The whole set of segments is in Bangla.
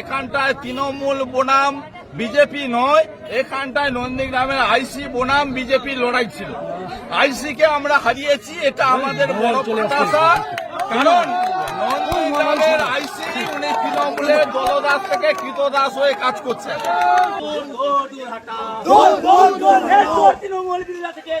এখানটায় তৃণমূল বনাম বিজেপি নয় এখানটায় নন্দীগ্রামের আইসি বনাম বিজেপির লড়াই ছিল। আইসিকে আমরা হারিয়েছি এটা আমাদের বড় প্রত্যাশা কারণ নন্দীগ্রামের আইসি উনি তৃণমূলের দলদাস থেকে কৃতদাস হয়ে কাজ করছেন। তৃণমূল থেকে তৃণমূল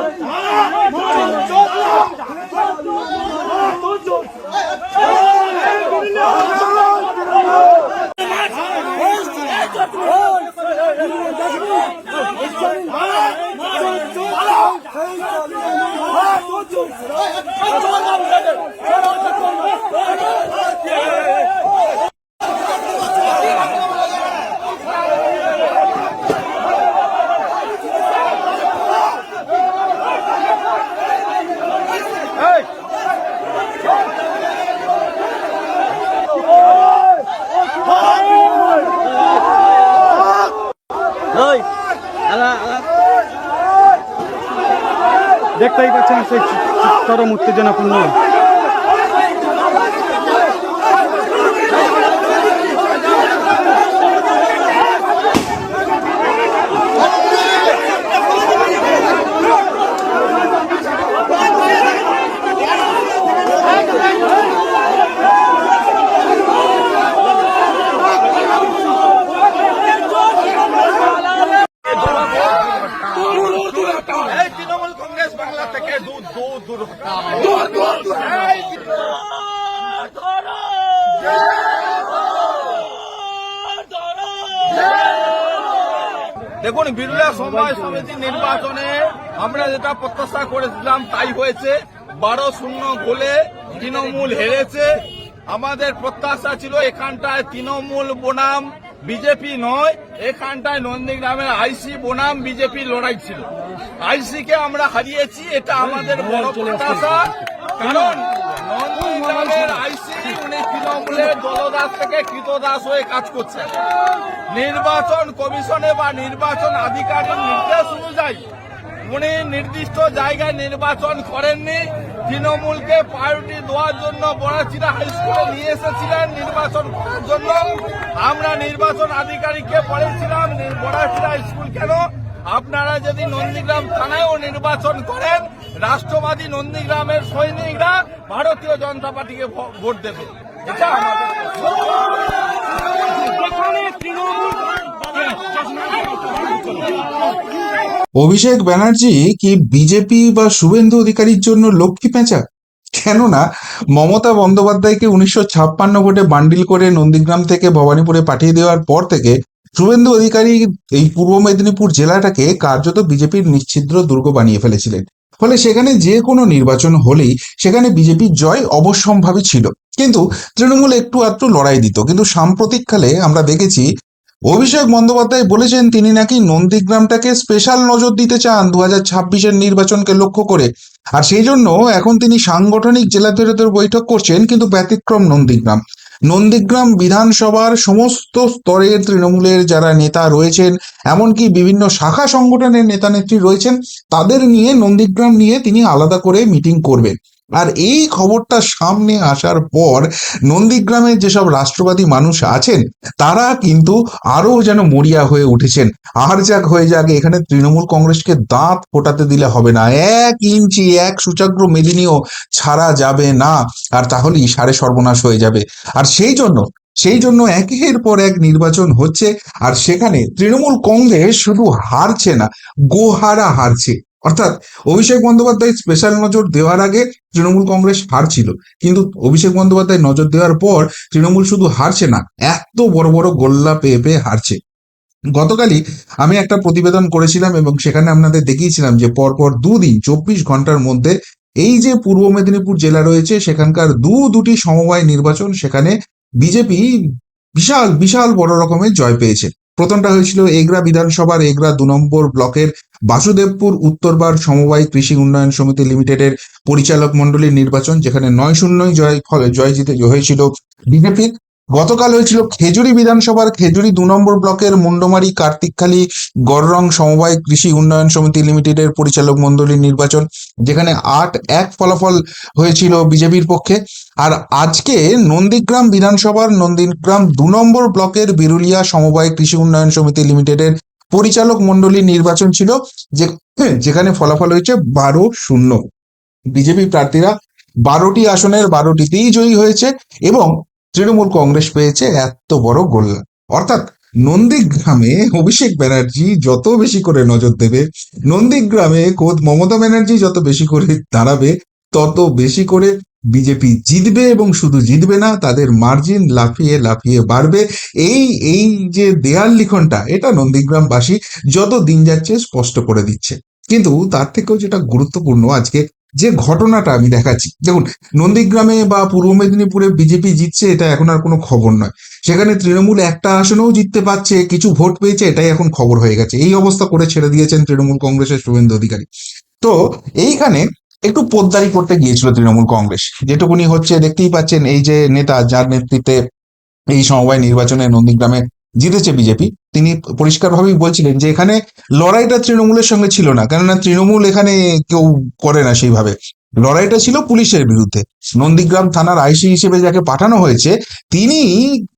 মনে করে বিরোধী বলে খায় না দেখতেই পাচ্ছেন সেই চরম উত্তেজনাপূর্ণ এই তৃণমূল কংগ্রেস বাংলা থেকে দূর দূর দূর হটাও। এই দেখুন বিরলা সমবায় সমিতি নির্বাচনে আমরা যেটা প্রত্যাশা করেছিলাম তাই হয়েছে। বারো শূন্য গোলে তৃণমূল হেরেছে। আমাদের প্রত্যাশা ছিল এখানটায় তৃণমূল বনাম, বিজেপি নয়, এখানটায় নন্দীগ্রামের আইসি বনাম বিজেপির লড়াই ছিল। আইসিকে আমরা হারিয়েছি, এটা আমাদের বড় প্রত্যাশা। কারণ দলদাস থেকে কৃতদাস হয়ে কাজ করছেন। নির্বাচন কমিশনে বা নির্বাচন আধিকারিক নির্দেশ অনুযায়ী উনি নির্দিষ্ট জায়গায় নির্বাচন করেননি। তৃণমূলকে প্রায়োরিটি দেওয়ার জন্য বড়াচিরা হাই স্কুলে নিয়ে এসেছিলেন নির্বাচন করার জন্য। আমরা নির্বাচন আধিকারিককে বলেছিলাম বড়াচিরা স্কুল কেন? আপনারা যদি নন্দীগ্রাম থানায়ও নির্বাচন করেন রাষ্ট্রবাদী নন্দীগ্রামের সৈনিকরা ভারতীয় জনতা পার্টিকে ভোট দেবে। অভিষেক ব্যানার্জি কি বিজেপি বা শুভেন্দু অধিকারীর জন্য লক্ষ্মী পেঁচা কেননা, মমতা বন্দ্যোপাধ্যায়কে উনিশশো ছাপ্পান্ন ভোটে বান্ডিল করে নন্দীগ্রাম থেকে ভবানীপুরে পাঠিয়ে দেওয়ার পর থেকে শুভেন্দু অধিকারী এই পূর্ব মেদিনীপুর জেলাটাকে কার্যত বিজেপির নিশ্ছিদ্র দুর্গ বানিয়ে ফেলেছিলেন। ফলে সেখানে যে কোনো নির্বাচন হলেই সেখানে বিজেপির জয় অবশ্যম্ভাবী ছিল। কিন্তু তৃণমূল একটু আধটু লড়াই দিত। কিন্তু সাম্প্রতিককালে আমরা দেখেছি, অভিষেক বন্দ্যোপাধ্যায় বলেছেন তিনি নাকি নন্দীগ্রামটাকে স্পেশাল নজর দিতে চান দু হাজার ছাব্বিশের নির্বাচনকে লক্ষ্য করে। আর সেই জন্য এখন তিনি সাংগঠনিক জেলা দরের বৈঠক করছেন, কিন্তু ব্যতিক্রম নন্দীগ্রাম। নন্দীগ্রাম বিধানসভার সমস্ত স্তরের তৃণমূলের যারা নেতা রয়েছেন, এমনকি বিভিন্ন শাখা সংগঠনের নেতা নেত্রী রয়েছেন, তাদের নিয়ে নন্দীগ্রাম নিয়ে তিনি আলাদা করে মিটিং করবেন। আর এই খবরটা সামনে আসার পর নন্দীগ্রামের যেসব রাষ্ট্রবাদী মানুষ আছেন, তারা কিন্তু আরও যেন মরিয়া হয়ে উঠেছেন। আর যাক হয়ে যাক, এখানে তৃণমূল কংগ্রেসকে দাঁত ফোটাতে দিলে হবে না। এক ইঞ্চি, এক সুচাগ্র মেদিনীও ছাড়া যাবে না। আর তাহলেই সারে সর্বনাশ হয়ে যাবে। আর সেই জন্য সেই জন্য একের পর এক নির্বাচন হচ্ছে। আর সেখানে তৃণমূল কংগ্রেস শুধু হারছে না, গোহারা হারছে। অর্থাৎ অভিষেক বন্দ্যোপাধ্যায় স্পেশাল নজর দেওয়ার আগে তৃণমূল কংগ্রেস হারছিল কিন্তু অভিষেক বন্দ্যোপাধ্যায় নজর দেওয়ার পর তৃণমূল শুধু হারছে না, এত বড় বড় গোল্লা পেয়ে পেয়ে হারছে। গতকালই আমি একটা প্রতিবেদন করেছিলাম এবং সেখানে আপনাদের দেখিয়েছিলাম যে পরপর দুদিন, চব্বিশ ঘণ্টার মধ্যে এই যে পূর্ব মেদিনীপুর জেলা রয়েছে, সেখানকার দু দুটি সমবায় নির্বাচন সেখানে বিজেপি বিশাল বিশাল বড় রকমের জয় পেয়েছে। প্রথমটা হয়েছিল এগরা বিধানসভার এগরা দু নম্বর ব্লকের বাসুদেবপুর উত্তরবার সমবায় কৃষি উন্নয়ন সমিতি লিমিটেডের পরিচালক মন্ডলীর নির্বাচন, যেখানে নয় শূন্যই জয় ফলে জয় জিতে হয়েছিল বিজেপির গতকাল হয়েছিল খেজুরি বিধানসভার খেজুরি দু নম্বর ব্লকের মুন্ডমারি কার্তিকখালী গড়রং সমবায় কৃষি উন্নয়ন সমিতি লিমিটেডের পরিচালক মন্ডলীর নির্বাচন, যেখানে আট এক ফলাফল হয়েছিল বিজেপির পক্ষে। আর আজকে নন্দীগ্রাম বিধানসভার নন্দীগ্রাম দু নম্বর ব্লকের বিরুলিয়া সমবায় কৃষি উন্নয়ন সমিতি লিমিটেডের পরিচালক মণ্ডলীর নির্বাচন ছিল যে যেখানে ফলাফল হয়েছে বারো শূন্য। বিজেপি প্রার্থীরা বারোটি আসনের বারোটিতেই জয়ী হয়েছে এবং তৃণমূল কংগ্রেস পেয়েছে এত বড় গোল অর্থাৎ নন্দীগ্রামে অভিষেক ব্যানার্জি যত বেশি করে নজর দেবে, নন্দীগ্রামে খোদ মমতা ব্যানার্জি যত বেশি করে দাঁড়াবে, তত বেশি করে বিজেপি জিতবে এবং শুধু জিতবে না, তাদের মার্জিন লাফিয়ে লাফিয়ে বাড়বে। এই এই যে দেয়াল লিখনটা, এটা নন্দীগ্রামবাসী যত দিন যাচ্ছে স্পষ্ট করে দিচ্ছে। কিন্তু তার থেকেও যেটা গুরুত্বপূর্ণ, আজকে যে ঘটনাটা আমি দেখাচ্ছি। দেখুন, নন্দীগ্রামে বা পূর্ব মেদিনীপুরে বিজেপি জিতছে, এটা এখন আর কোনো খবর নয়। সেখানে তৃণমূল একটা আসনেও জিততে পারছে, কিছু ভোট পেয়েছে, এটাই এখন খবর হয়ে গেছে। এই অবস্থা করে ছেড়ে দিয়েছেন তৃণমূল কংগ্রেসের শুভেন্দু অধিকারী। তো, এইখানে একটু পোদ্দারি করতে গিয়েছিল তৃণমূল কংগ্রেস। যেটুকুনি হচ্ছে দেখতেই পাচ্ছেন, এই যে নেতা যার নেতৃত্বে এই সমবায় নির্বাচনে নন্দীগ্রামে জিতেছে বিজেপি, তিনি পরিষ্কারভাবেই বলছিলেন যে এখানে লড়াইটা তৃণমূলের সঙ্গে ছিল না। কেননা তৃণমূল এখানে কেউ করে না সেইভাবে। লড়াইটা ছিল পুলিশের বিরুদ্ধে। নন্দীগ্রাম থানার আইসি হিসেবে যাকে পাঠানো হয়েছে, তিনি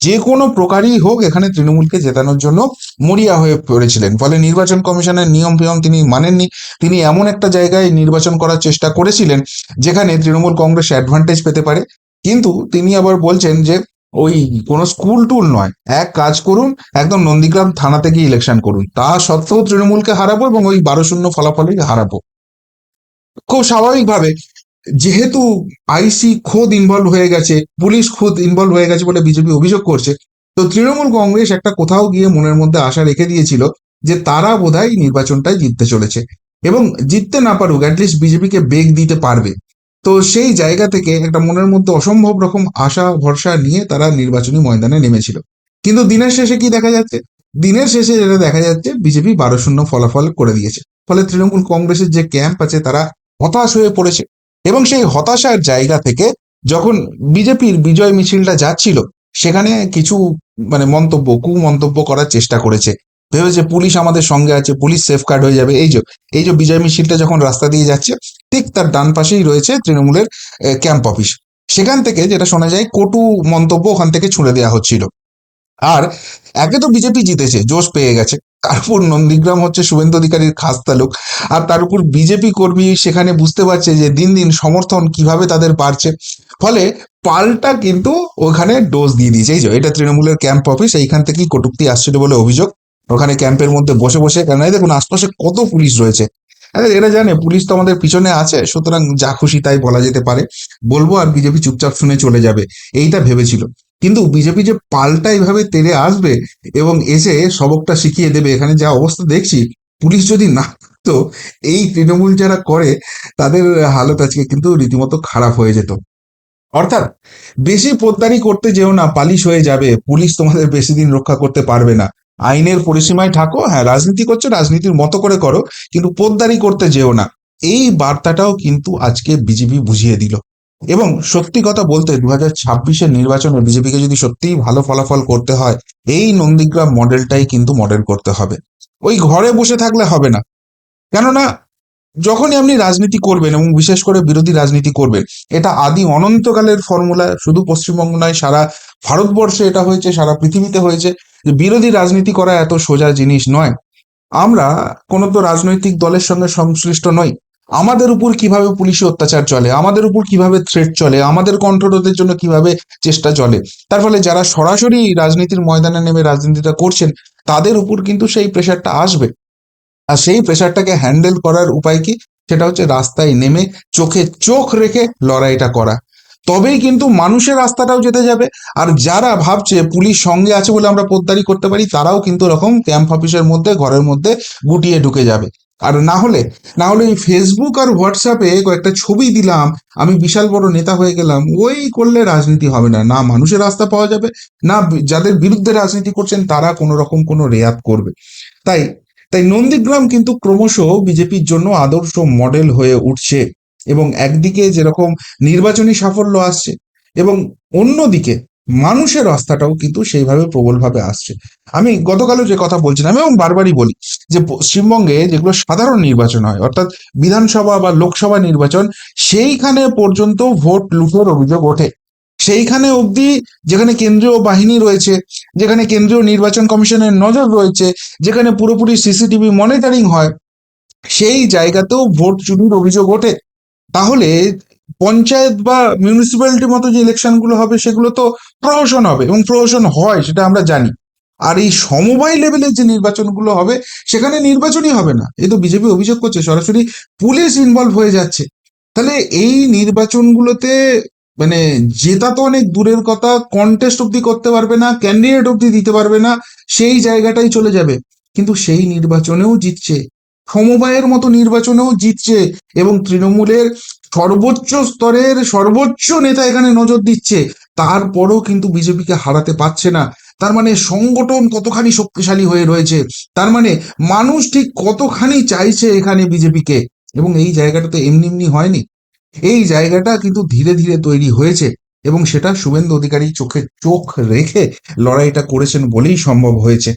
যে কোনো প্রকারই হোক এখানে তৃণমূলকে জেতানোর জন্য মরিয়া হয়ে পড়েছিলেন। ফলে নির্বাচন কমিশনের নিয়ম ফিয়ম তিনি মানেননি। তিনি এমন একটা জায়গায় নির্বাচন করার চেষ্টা করেছিলেন, যেখানে তৃণমূল কংগ্রেস অ্যাডভান্টেজ পেতে পারে। কিন্তু তিনি আবার বলছেন যে, ওই কোনো স্কুল টুল নয়। এক কাজ করুন, একদম নন্দীগ্রাম থানাতে গিয়ে ইলেকশন করুন। তা সত্ত্বেও তৃণমূলকে হারাবো এবং ওই বারো শূন্য ফলাফলেই হারাবো। খুব স্বাভাবিকভাবে, যেহেতু আইসি খোদ ইনভলভ হয়ে গেছে, পুলিশ খোদ ইনভলভ হয়ে গেছে বলে বিজেপি অভিযোগ করছে, তো তৃণমূল কংগ্রেস একটা কোথাও গিয়ে মনের মধ্যে আশা রেখে দিয়েছিল যে তারা বোধহয় নির্বাচনটাই জিততে চলেছে এবং জিততে না পারুক অ্যাটলিস্ট বিজেপিকে বেগ দিতে পারবে। তো সেই জায়গা থেকে একটা মনের মধ্যে অসম্ভব রকম আশা, ভরসা নিয়ে তারা নির্বাচনী ময়দানে নেমেছিল। কিন্তু দিনের শেষে কি দেখা যাচ্ছে? দিনের শেষে যেটা দেখা যাচ্ছে, বিজেপি বারো শূন্য ফলাফল করে দিয়েছে। ফলে তৃণমূল কংগ্রেসের যে ক্যাম্প আছে, তারা হতাশ হয়ে পড়েছে। এবং সেই হতাশার জায়গা থেকে যখন বিজেপির বিজয় মিছিলটা যাচ্ছিল, সেখানে কিছু মানে মন্তব্য কু মন্তব্য করার চেষ্টা করেছে। ভেবেছে পুলিশ আমাদের সঙ্গে আছে, পুলিশ সেফগার্ড হয়ে যাবে। এই যে এই যে বিজয় মিছিলটা যখন রাস্তা দিয়ে যাচ্ছে, ঠিক তার ডান পাশেই রয়েছে তৃণমূলের ক্যাম্প অফিস সেখান থেকে যেটা শোনা যায়, কটু মন্তব্য ওখান থেকে ছুঁড়ে দেওয়া হচ্ছিল। আর একে তো বিজেপি জিতেছে, জোশ পেয়ে গেছে। তারপর নন্দীগ্রাম হচ্ছে শুভেন্দু অধিকারীর খাস তালুক। আর তার উপর বিজেপি কর্মী সেখানে বুঝতে পারছে যে দিন দিন সমর্থন কীভাবে তাদের বাড়ছে। ফলে পাল্টা কিন্তু ওখানে ডোজ দিয়ে দিয়েছে। এই যে, এটা তৃণমূলের ক্যাম্প অফিস এইখান থেকেই কটুক্তি আসছিল বলে অভিযোগ। ওখানে ক্যাম্পের মধ্যে বসে বসে কেন দেখুন আশপাশে কত পুলিশ রয়েছে। এরা জানে, পুলিশ তো আমাদের পিছনে আছে, সুতরাং যা খুশি তাই বলা যেতে পারে। বলব আর বিজেপি চুপচাপ শুনে চলে যাবে, এইটা ভেবেছিল। কিন্তু বিজেপি যে পাল্টা এইভাবে তেড়ে আসবে এবং এসে সবকটা শিখিয়ে দেবে, এখানে যা অবস্থা দেখছি, পুলিশ যদি না তো এই তৃণমূল যারা করে, তাদের হালত আজকে কিন্তু রীতিমতো খারাপ হয়ে যেত। অর্থাৎ বেশি পোদ্দারি করতে যেও না, পালিশ হয়ে যাবে, পুলিশ তোমাদের বেশি দিন রক্ষা করতে পারবে না। আইনের পরিসীমায় থাকো হ্যাঁ রাজনীতি করছ, রাজনীতির মতো করে করো, কিন্তু পোদ্দারি করতে যেও না। এই বার্তাটাও কিন্তু আজকে বিজেপি বুঝিয়ে দিল। এবং সত্যি কথা বলতে দু হাজার ছাব্বিশের নির্বাচনে বিজেপিকে যদি সত্যিই ভালো ফলাফল করতে হয়, এই নন্দীগ্রাম মডেলটাই কিন্তু মডেল করতে হবে। ওই ঘরে বসে থাকলে হবে না। কেননা, যখনই আপনি রাজনীতি করবেন এবং বিশেষ করে বিরোধী রাজনীতি করবেন, এটা আদি অনন্তকালের ফর্মুলা শুধু পশ্চিমবঙ্গ নয়, সারা ভারতবর্ষে এটা হয়েছে, সারা পৃথিবীতে হয়েছে, যে বিরোধী রাজনীতি করা এত সোজা জিনিস নয়। আমরা কোনো তো রাজনৈতিক দলের সঙ্গে সংশ্লিষ্ট নই। আমাদের উপর কীভাবে পুলিশি অত্যাচার চলে, আমাদের উপর কীভাবে থ্রেট চলে, আমাদের কন্ট্রোলের জন্য কীভাবে চেষ্টা চলে। তার ফলে যারা সরাসরি রাজনীতির ময়দানে নেমে রাজনীতিটা করছেন, তাদের উপর কিন্তু সেই প্রেশারটা আসবে। আর সেই প্রেশারটাকে হ্যান্ডেল করার উপায় কি? সেটা হচ্ছে রাস্তায় নেমে চোখে চোখ রেখে লড়াইটা করা। তবেই কিন্তু মানুষের রাস্তাটাও যেতে যাবে। আর যারা ভাবছে পুলিশ সঙ্গে আছে বলে আমরা পোদ্দারি করতে পারি, তারাও কিন্তু এরকম ক্যাম্প অফিসের মধ্যে, ঘরের মধ্যে গুটিয়ে ঢুকে যাবে। আর না হলে না হলে এই ফেসবুক আর হোয়াটসঅ্যাপে কয়েকটা ছবি দিলাম, আমি বিশাল বড় নেতা হয়ে গেলাম, ওই করলে রাজনীতি হবে না। না মানুষের রাস্তা পাওয়া যাবে, না যাদের বিরুদ্ধে রাজনীতি করছেন তারা কোনো রকম কোনো রেয়াত করবে। তাই তাই নন্দীগ্রাম কিন্তু ক্রমশ বিজেপির জন্য আদর্শ মডেল হয়ে উঠছে এবং একদিকে যেরকম নির্বাচনী সাফল্য আসছে এবং অন্যদিকে মানুষের আস্থাটাও কিন্তু সেইভাবে প্রবলভাবে আসছে। আমি গতকালও যে কথা বলছিলাম এবং বারবারই বলি যে পশ্চিমবঙ্গে যেগুলো সাধারণ নির্বাচন হয়, অর্থাৎ বিধানসভা বা লোকসভা নির্বাচন, সেইখানে পর্যন্ত ভোট লুটের অভিযোগ ওঠে। সেইখানে অবধি যেখানে কেন্দ্রীয় বাহিনী রয়েছে, যেখানে কেন্দ্রীয় নির্বাচন কমিশনের নজর রয়েছে, যেখানে পুরোপুরি সিসিটিভি মনিটরিং হয়, সেই জায়গাতেও ভোট চুরির অভিযোগ ওঠে। তাহলে পঞ্চায়েত বা মিউনিসিপ্যালিটির মতো যে ইলেকশনগুলো হবে, সেগুলো তো প্রহসন হবে এবং প্রহসন হয়, সেটা আমরা জানি। আর এই সমবায় লেভেলের যে নির্বাচনগুলো হবে, সেখানে নির্বাচনই হবে না। এ তো বিজেপি অভিযোগ করছে, সরাসরি পুলিশ ইনভলভ হয়ে যাচ্ছে। তাহলে এই নির্বাচনগুলোতে মানে জেতা তো অনেক দূরের কথা কন্টেস্ট অব্দি করতে পারবে না ক্যান্ডিডেট অব্দি দিতে পারবে না, সেই জায়গাটাই চলে যাবে। কিন্তু সেই নির্বাচনেও জিতছে, সমবায়ের মতো নির্বাচনেও জিতছে এবং তৃণমূলের সর্বোচ্চ স্তরের সর্বোচ্চ নেতা এখানে নজর দিচ্ছে। তারপরও কিন্তু বিজেপিকে হারাতে পারছে না। তার মানে সংগঠন কতখানি শক্তিশালী হয়ে রয়েছে, তার মানে মানুষ ঠিক কতখানি চাইছে এখানে বিজেপিকে? এবং এই জায়গাটা তো এমনি এমনি হয়নি। এই জায়গাটা কিন্তু ধীরে ধীরে তৈরি হয়েছে এবং সেটা শুভেন্দু অধিকারী চোখে চোখ রেখে লড়াইটা করেছেন বলেই সম্ভব হয়েছে।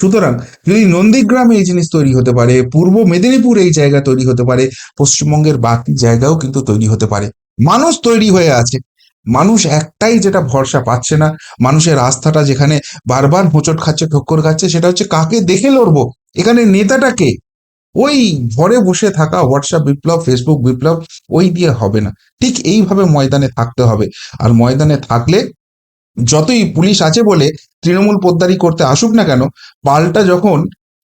সুতরাং যদি নন্দীগ্রামে এই জিনিস তৈরি হতে পারে, পূর্ব মেদিনীপুর এই জায়গা তৈরি হতে পারে, পশ্চিমবঙ্গের বাকি জায়গাও কিন্তু তৈরি হতে পারে। মানুষ তৈরি হয়ে আছে। মানুষ একটাই যেটা ভরসা পাচ্ছে না। মানুষের আস্থাটা যেখানে বারবার হোঁচট খাচ্ছে, ঠক্কর খাচ্ছে, সেটা হচ্ছে কাকে দেখে লড়বো? এখানে নেতাটাকে ওই ঘরে বসে থাকা হোয়াটসঅ্যাপ বিপ্লব ফেসবুক বিপ্লব, ওই দিয়ে হবে না। ঠিক এইভাবে ময়দানে থাকতে হবে। আর ময়দানে থাকলে যতই পুলিশ আছে বলে তৃণমূল পোদ্দারি করতে আসুক না কেন, পাল্টা যখন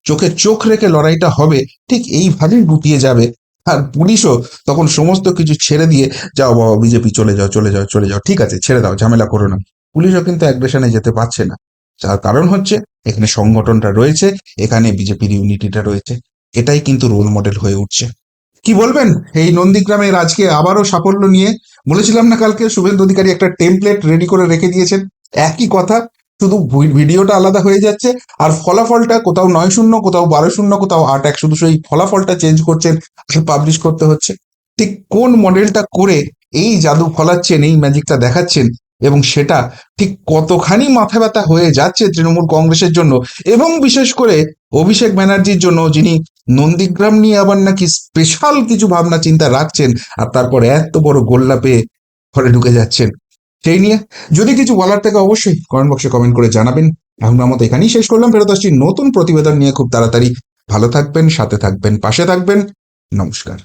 চোখে চোখ রেখে লড়াইটা হবে, ঠিক এইভাবেই গুটিয়ে যাবে। আর পুলিশও তখন সমস্ত কিছু ছেড়ে দিয়ে, যাও বাবা বিজেপি চলে যাও চলে যাও চলে যাও, ঠিক আছে, ছেড়ে দাও, ঝামেলা করো না। পুলিশও কিন্তু অ্যাগ্রেশনে যেতে পারছে না। যার কারণ হচ্ছে, এখানে সংগঠনটা রয়েছে, এখানে বিজেপির ইউনিটিটা রয়েছে। এটাই কিন্তু রোল মডেল হয়ে উঠছে। কি বলবেন? এই নন্দীগ্রামের আজকে আবারও সাফল্য নিয়ে বলেছিলাম না কালকে, শুভেন্দু অধিকারী একটা টেমপ্লেট রেডি করে রেখে দিয়েছেন। একই কথা, শুধু ভিডিওটা আলাদা হয়ে যাচ্ছে, আর ফলাফলটা কোথাও নয় শূন্য, কোথাও বারো শূন্য, কোথাও আট এক, শুধু সেই ফলাফলটা চেঞ্জ করছেন পাবলিশ করতে হচ্ছে। ঠিক কোন মডেলটা করে এই জাদু ফলাচ্ছেন, এই ম্যাজিকটা দেখাচ্ছেন, এবং সেটা ঠিক কতখানি মাথা ব্যথা হয়ে যাচ্ছে তৃণমূল কংগ্রেসের জন্য, এবং বিশেষ করে অভিষেক ব্যানার্জির জন্য যিনি নন্দীগ্রাম নিয়ে আবার নাকি স্পেশাল কিছু ভাবনা চিন্তা রাখছেন আর তারপর এত বড় গোল্লা পেয়ে ঘরে ঢুকে যাচ্ছেন। সেই নিয়ে যদি কিছু বলার থাকে অবশ্যই কমেন্ট বক্সে কমেন্ট করে জানাবেন। এখন মতো এখানেই শেষ করলাম। ফেরত আসছি নতুন প্রতিবেদন নিয়ে। খুব তাড়াতাড়ি ভালো থাকবেন, সাথে থাকবেন, পাশে থাকবেন। নমস্কার।